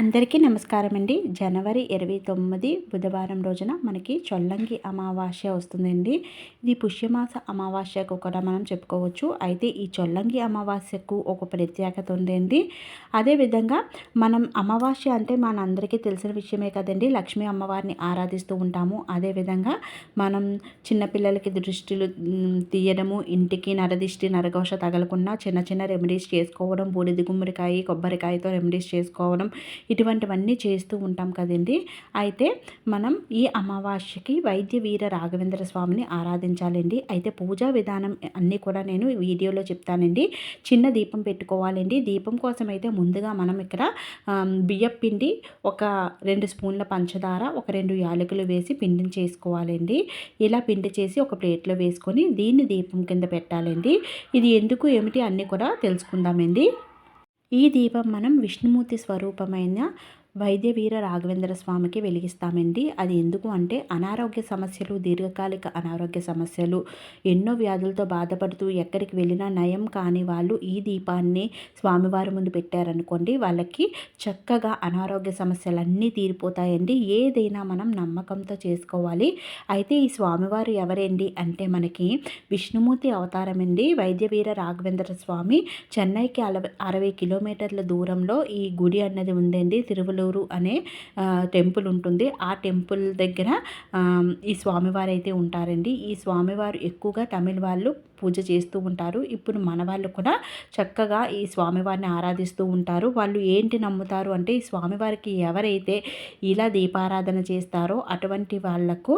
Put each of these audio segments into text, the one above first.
అందరికీ నమస్కారం అండి జనవరి ఇరవై తొమ్మిది బుధవారం రోజున మనకి చొల్లంగి అమావాస్య వస్తుందండి. ఇది పుష్యమాస అమావాస్యకు కూడా మనం చెప్పుకోవచ్చు. అయితే ఈ చొల్లంగి అమావాస్యకు ఒక ప్రత్యేకత ఉందండి. అదేవిధంగా మనం అమావాస్య అంటే మన అందరికీ తెలిసిన విషయమే కదండి. లక్ష్మీ అమ్మవారిని ఆరాధిస్తూ ఉంటాము. అదేవిధంగా మనం చిన్నపిల్లలకి దృష్టిలు తీయడము ఇంటికి నరదిష్టి నరఘోష తగలకుండా చిన్న చిన్న రెమెడీస్ చేసుకోవడం బూడిది గుమ్మడికాయ కొబ్బరికాయతో రెమెడీస్ చేసుకోవడం ఇటువంటివన్నీ చేస్తూ ఉంటాం కదండి. అయితే మనం ఈ అమావాస్యకి వైద్య వీర రాఘవేంద్ర స్వామిని ఆరాధించాలండి. అయితే పూజా విధానం అన్నీ కూడా నేను వీడియోలో చెప్తానండి. చిన్న దీపం పెట్టుకోవాలండి. దీపం కోసం అయితే ముందుగా మనం ఇక్కడ బియ్యం పిండి ఒక రెండు స్పూన్ల పంచదార ఒక రెండు యాలకులు వేసి పిండిని చేసుకోవాలండి. ఇలా పిండి చేసి ఒక ప్లేట్లో వేసుకొని దీన్ని దీపం కింద పెట్టాలండి. ఇది ఎందుకు ఏమిటి అన్నీ కూడా తెలుసుకుందామండి. ఈ దీపం మనం విష్ణుమూర్తి స్వరూపమైన వైద్య వీర రాఘవేంద్ర స్వామికి వెలిగిస్తామండి. అది ఎందుకు అంటే అనారోగ్య సమస్యలు దీర్ఘకాలిక అనారోగ్య సమస్యలు ఎన్నో వ్యాధులతో బాధపడుతూ ఎక్కడికి వెళ్ళినా నయం కాని వాళ్ళు ఈ దీపాన్ని స్వామివారి ముందు పెట్టారనుకోండి వాళ్ళకి చక్కగా అనారోగ్య సమస్యలన్నీ తీరిపోతాయండి. ఏదైనా మనం నమ్మకంతో చేసుకోవాలి. అయితే ఈ స్వామివారు ఎవరండి అంటే మనకి విష్ణుమూర్తి అవతారం అండి వైద్య వీర రాఘవేంద్ర స్వామి చెన్నైకి అరవై కిలోమీటర్ల దూరంలో ఈ గుడి అన్నది ఉందండి. తిరువలు నెల్లూరు అనే టెంపుల్ ఉంటుంది. ఆ టెంపుల్ దగ్గర ఈ స్వామివారు అయితే ఉంటారండి. ఈ స్వామివారు ఎక్కువగా తమిళ వాళ్ళు పూజ చేస్తూ ఉంటారు. ఇప్పుడు మన వాళ్ళు కూడా చక్కగా ఈ స్వామివారిని ఆరాధిస్తూ ఉంటారు. వాళ్ళు ఏంటి నమ్ముతారు అంటే ఈ స్వామివారికి ఎవరైతే ఇలా దీపారాధన చేస్తారో అటువంటి వాళ్ళకు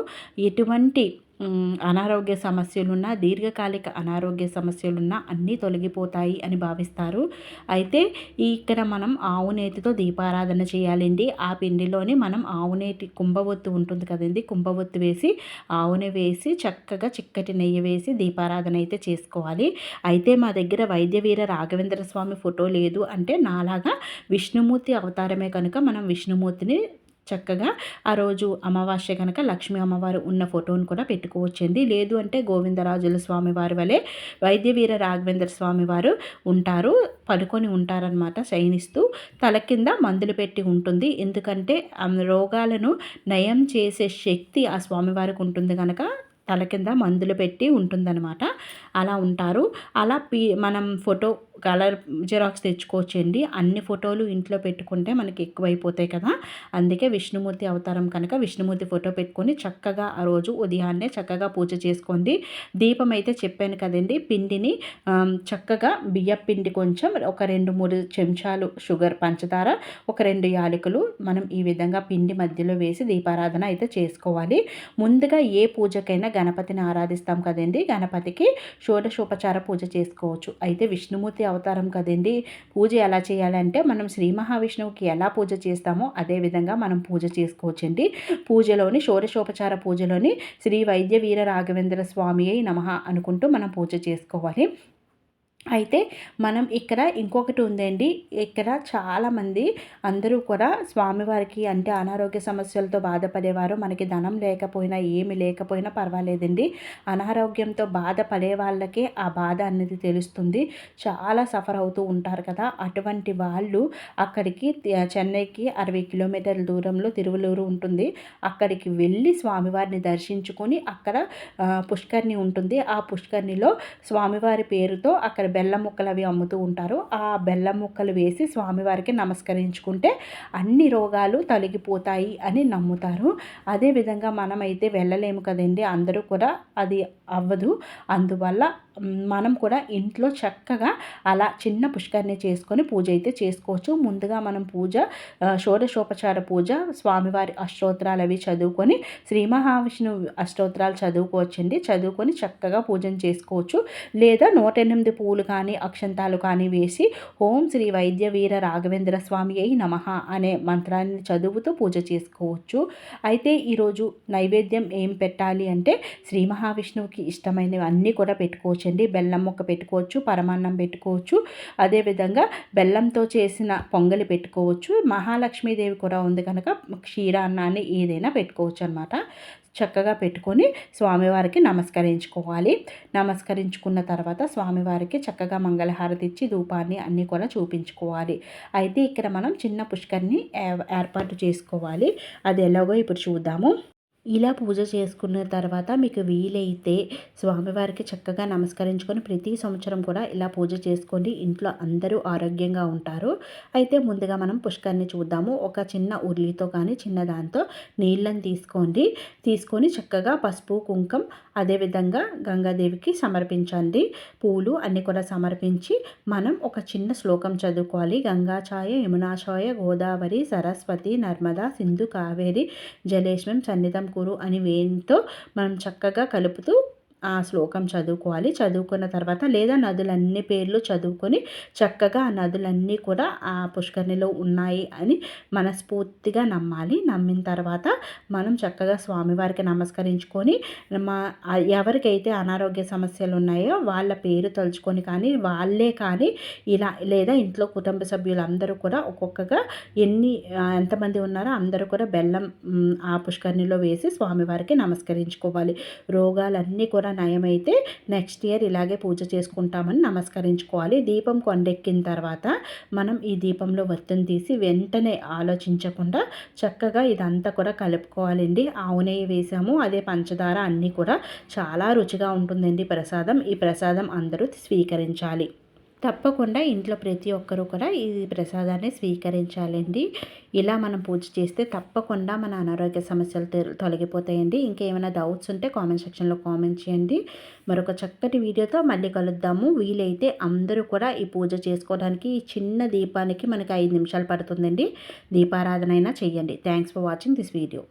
ఎటువంటి అనారోగ్య సమస్యలున్నా దీర్ఘకాలిక అనారోగ్య సమస్యలున్నా అన్నీ తొలగిపోతాయి అని భావిస్తారు. అయితే ఇక్కడ మనం ఆవునేతితో దీపారాధన చేయాలండి. ఆ పిండిలోని మనం ఆవునేటి కుంభవొత్తు ఉంటుంది కదండి కుంభవొత్తు వేసి ఆవుని వేసి చక్కగా చిక్కటి నెయ్యి వేసి దీపారాధన అయితే చేసుకోవాలి. అయితే మా దగ్గర వైద్యవీర రాఘవేంద్ర స్వామి ఫోటో లేదు అంటే నాలాగా విష్ణుమూర్తి అవతారమే కనుక మనం విష్ణుమూర్తిని చక్కగా ఆ రోజు అమావాస్య కనుక లక్ష్మీ అమ్మవారు ఉన్న ఫోటోను కూడా పెట్టుకోవచ్చండి. లేదు అంటే గోవిందరాజుల స్వామి వారి వలె వైద్యవీర రాఘవేంద్ర స్వామి వారు ఉంటారు పడుకొని ఉంటారనమాట శయనిస్తూ. తల కింద మందులు పెట్టి ఉంటుంది. ఎందుకంటే రోగాలను నయం చేసే శక్తి ఆ స్వామివారికి ఉంటుంది కనుక తల కింద మందులు పెట్టి ఉంటుందన్నమాట. అలా ఉంటారు. అలా పీ మనం ఫోటో కలర్ జిరాక్స్ తెచ్చుకోవచ్చండి. అన్ని ఫోటోలు ఇంట్లో పెట్టుకుంటే మనకి ఎక్కువైపోతాయి కదా. అందుకే విష్ణుమూర్తి అవతారం కనుక విష్ణుమూర్తి ఫోటో పెట్టుకొని చక్కగా ఆ రోజు ఉదయాన్నే చక్కగా పూజ చేసుకోండి. దీపం అయితే చెప్పాను కదండి. పిండిని చక్కగా బియ్య పిండి కొంచెం ఒక రెండు మూడు చెంచాలు షుగర్ పంచదార ఒక రెండు యాలకులు మనం ఈ విధంగా పిండి మధ్యలో వేసి దీపారాధన అయితే చేసుకోవాలి. ముందుగా ఏ పూజకైనా గణపతిని ఆరాధిస్తాం కదండి. గణపతికి షోడశోపచార పూజ చేసుకోవచ్చు. అయితే విష్ణుమూర్తి అవతారం కదండి. పూజ ఎలా చేయాలంటే మనం శ్రీ మహావిష్ణువుకి ఎలా పూజ చేస్తామో అదే విధంగా మనం పూజ చేసుకోవచ్చండి. పూజలోని షోడశోపచార పూజలోని శ్రీ వైద్య వీర రాఘవేంద్ర స్వామి అయి నమ అనుకుంటూ మనం పూజ చేసుకోవాలి. అయితే మనం ఇక్కడ ఇంకొకటి ఉందండి. ఇక్కడ చాలామంది అందరూ కూడా స్వామివారికి అంటే అనారోగ్య సమస్యలతో బాధపడేవారు. మనకి ధనం లేకపోయినా ఏమి లేకపోయినా పర్వాలేదండి. అనారోగ్యంతో బాధపడే వాళ్ళకే ఆ బాధ అనేది తెలుస్తుంది. చాలా సఫర్ అవుతూ ఉంటారు కదా. అటువంటి వాళ్ళు అక్కడికి చెన్నైకి అరవై కిలోమీటర్ల దూరంలో తిరువలూరు ఉంటుంది. అక్కడికి వెళ్ళి స్వామివారిని దర్శించుకొని అక్కడ పుష్కర్ణి ఉంటుంది. ఆ పుష్కర్ణిలో స్వామివారి పేరుతో అక్కడ బెల్లం ముక్కలు అవి అమ్ముతూ ఉంటారు. ఆ బెల్లం ముక్కలు వేసి స్వామివారికి నమస్కరించుకుంటే అన్ని రోగాలు తొలగిపోతాయి అని నమ్ముతారు. అదేవిధంగా మనమైతే వెళ్ళలేము కదండి అందరూ కూడా అది అవ్వదు. అందువల్ల మనం కూడా ఇంట్లో చక్కగా అలా చిన్న పుష్కరిని చేసుకొని పూజ అయితే చేసుకోవచ్చు. ముందుగా మనం పూజ షోడశోపచార పూజ స్వామివారి అష్టోత్తరాలు అవి చదువుకొని శ్రీ మహావిష్ణువు అష్టోత్తరాలు చదువుకోవచ్చండి. చదువుకొని చక్కగా పూజను చేసుకోవచ్చు. లేదా నూట ఎనిమిది పూలు కానీ అక్షంతాలు కానీ వేసి ఓం శ్రీ వైద్య వీర రాఘవేంద్ర స్వామి అయి నమ అనే మంత్రాన్ని చదువుతూ పూజ చేసుకోవచ్చు. అయితే ఈరోజు నైవేద్యం ఏం పెట్టాలి అంటే శ్రీ మహావిష్ణువుకి ఇష్టమైనవి అన్నీ కూడా పెట్టుకోవచ్చండి. బెల్లం మొక్క పెట్టుకోవచ్చు పరమాన్నం పెట్టుకోవచ్చు. అదేవిధంగా బెల్లంతో చేసిన పొంగలి పెట్టుకోవచ్చు. మహాలక్ష్మీదేవి కూడా ఉంది కనుక క్షీరాన్నాన్ని ఏదైనా పెట్టుకోవచ్చు అనమాట చక్కగా పెట్టుకొని స్వామివారికి నమస్కరించుకోవాలి. నమస్కరించుకున్న తర్వాత స్వామివారికి చక్కగా మంగళహారతి ఇచ్చి ధూపాన్ని అన్నీ కూడా చూపించుకోవాలి. అయితే ఇక్కడ మనం చిన్న పుష్కర్ని ఏర్పాటు చేసుకోవాలి. అది ఎలాగో ఇప్పుడు చూద్దాము. ఇలా పూజ చేసుకున్న తర్వాత మీకు వీలైతే స్వామివారికి చక్కగా నమస్కరించుకొని ప్రతి సంవత్సరం కూడా ఇలా పూజ చేసుకోండి. ఇంట్లో అందరూ ఆరోగ్యంగా ఉంటారు. అయితే ముందుగా మనం పుష్కర్ని చూద్దాము. ఒక చిన్న ఉర్లితో కానీ చిన్న దాంతో నీళ్ళని తీసుకోండి. తీసుకొని చక్కగా పసుపు కుంకం అదేవిధంగా గంగాదేవికి సమర్పించండి. పూలు అన్నీ కూడా సమర్పించి మనం ఒక చిన్న శ్లోకం చదువుకోవాలి. గంగాచాయ యమునాచాయ గోదావరి సరస్వతి నర్మదా సింధు కావేరి జలేశ్వం సన్నిధం కురు అని వేయంతో మనం చక్కగా కలుపుతూ ఆ శ్లోకం చదువుకోవాలి. చదువుకున్న తర్వాత లేదా నదులన్నీ పేర్లు చదువుకొని చక్కగా ఆ నదులన్నీ కూడా ఆ పుష్కరిణిలో ఉన్నాయి అని మనస్ఫూర్తిగా నమ్మాలి. నమ్మిన తర్వాత మనం చక్కగా స్వామివారికి నమస్కరించుకొని మా ఎవరికైతే అనారోగ్య సమస్యలు ఉన్నాయో వాళ్ళ పేరు తలుచుకొని కానీ వాళ్ళే కానీ ఇలా లేదా ఇంట్లో కుటుంబ సభ్యులందరూ కూడా ఒక్కొక్కగా ఎన్ని ఎంతమంది ఉన్నారో అందరూ కూడా బెల్లం ఆ పుష్కరిణిలో వేసి స్వామివారికి నమస్కరించుకోవాలి. రోగాలన్నీ కూడా కూడా నయమైతే నెక్స్ట్ ఇయర్ ఇలాగే పూజ చేసుకుంటామని నమస్కరించుకోవాలి. దీపం కొండెక్కిన తర్వాత మనం ఈ దీపంలో వత్తుని తీసి వెంటనే ఆలోచించకుండా చక్కగా ఇదంతా కూడా కలుపుకోవాలండి. ఆవు నెయ్యి వేసాము అదే పంచదార అన్నీ కూడా చాలా రుచిగా ఉంటుందండి ప్రసాదం. ఈ ప్రసాదం అందరూ స్వీకరించాలి. తప్పకుండా ఇంట్లో ప్రతి ఒక్కరూ కూడా ఈ ప్రసాదాన్ని స్వీకరించాలండి. ఇలా మనం పూజ చేస్తే తప్పకుండా మన అనారోగ్య సమస్యలు తొలగిపోతాయండి. ఇంకేమైనా డౌట్స్ ఉంటే కామెంట్ సెక్షన్లో కామెంట్ చేయండి. మరొక చక్కటి వీడియోతో మళ్ళీ కలుద్దాము. వీలైతే అందరూ కూడా ఈ పూజ చేసుకోవడానికి ఈ చిన్న దీపానికి మనకి ఐదు నిమిషాలు పడుతుందండి. దీపారాధన అయినా చేయండి thanks for watching this video.